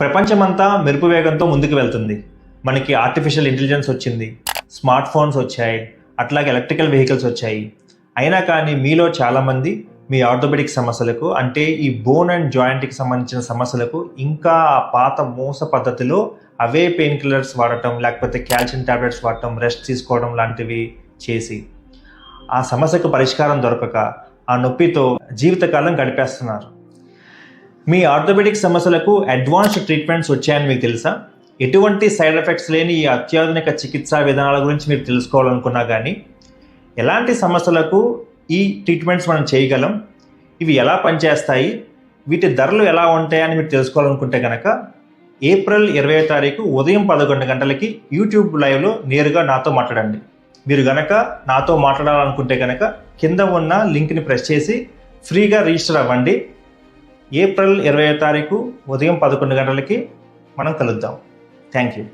ప్రపంచమంతా మెరుపు వేగంతో ముందుకు వెళ్తుంది. మనకి ఆర్టిఫిషియల్ ఇంటెలిజెన్స్ వచ్చింది. స్మార్ట్ ఫోన్స్ వచ్చాయి. అట్లాగే ఎలక్ట్రికల్ వెహికల్స్ వచ్చాయి. అయినా కానీ మీలో చాలామంది మీ ఆర్థోపెడిక్ సమస్యలకు అంటే ఈ బోన్ అండ్ జాయింట్కి సంబంధించిన సమస్యలకు ఇంకా ఆ పాత మూస పద్ధతిలో అవే పెయిన్ కిల్లర్స్ వాడటం లేకపోతే కాల్షియం టాబ్లెట్స్ వాడటం రెస్ట్ తీసుకోవడం లాంటివి చేసి ఆ సమస్యకు పరిష్కారం దొరకక ఆ నొప్పితో జీవితకాలం గడిపేస్తున్నారు. మీ ఆర్థోపెడిక్ సమస్యలకు అడ్వాన్స్డ్ ట్రీట్మెంట్స్ వచ్చాయని మీకు తెలుసా? ఎటువంటి సైడ్ ఎఫెక్ట్స్ లేని ఈ అత్యాధునిక చికిత్సా విధానాల గురించి మీరు తెలుసుకోవాలనుకున్నా కానీ ఎలాంటి సమస్యలకు ఈ ట్రీట్మెంట్స్ మనం చేయగలం? ఇవి ఎలా పనిచేస్తాయి? వీటి ధరలు ఎలా ఉంటాయని మీరు తెలుసుకోవాలనుకుంటే కనుక ఏప్రిల్ ఇరవై తారీఖు ఉదయం పదకొండు గంటలకి యూట్యూబ్ లైవ్లో నేరుగా నాతో మాట్లాడండి. మీరు గనక నాతో మాట్లాడాలనుకుంటే కనుక కింద ఉన్న లింక్ని ప్రెస్ చేసి ఫ్రీగా రిజిస్టర్ అవ్వండి. ఏప్రిల్ ఇరవై తారీఖు ఉదయం పదకొండు గంటలకి మనం కలుద్దాం. Thank you